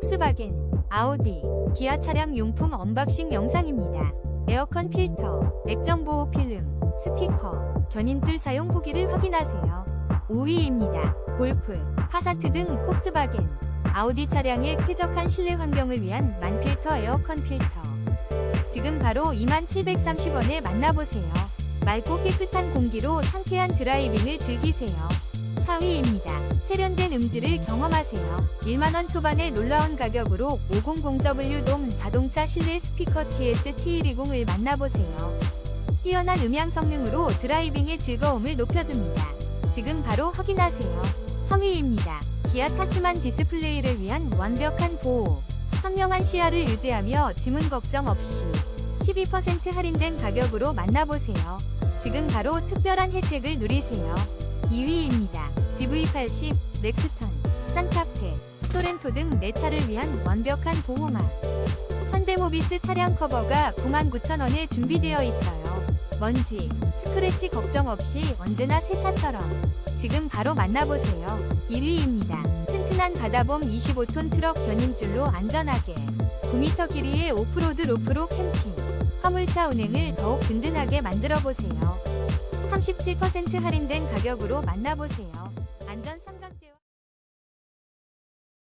폭스바겐, 아우디, 기아 차량 용품 언박싱 영상입니다. 에어컨 필터, 액정 보호 필름, 스피커, 견인줄 사용 후기를 확인하세요. 5위입니다. 골프, 파사트 등 폭스바겐, 아우디 차량의 쾌적한 실내 환경을 위한 만필터 에어컨 필터. 지금 바로 2730원에 만나보세요. 맑고 깨끗한 공기로 상쾌한 드라이빙을 즐기세요. 4위입니다. 세련된 음질을 경험하세요. 1만원 초반의 놀라운 가격으로 500W 돔 자동차 실내 스피커 TS-T120을 만나보세요. 뛰어난 음향 성능으로 드라이빙의 즐거움을 높여줍니다. 지금 바로 확인하세요. 3위입니다. 기아 타스만 디스플레이를 위한 완벽한 보호. 선명한 시야를 유지하며 지문 걱정 없이 12% 할인된 가격으로 만나보세요. 지금 바로 특별한 혜택을 누리세요. 2위입니다. GV80, 넥스턴, 산타페, 소렌토 등내 차를 위한 완벽한 보호막. 현대모비스 차량 커버가 99,000원에 준비되어 있어요. 먼지, 스크래치 걱정 없이 언제나 새 차처럼. 지금 바로 만나보세요. 1위입니다. 튼튼한 바다봄 25톤 트럭 견인줄로 안전하게 9m 길이의 오프로드 로프로 캠핑 화물차 운행을 더욱 든든하게 만들어 보세요. 37% 할인된 가격으로 만나보세요.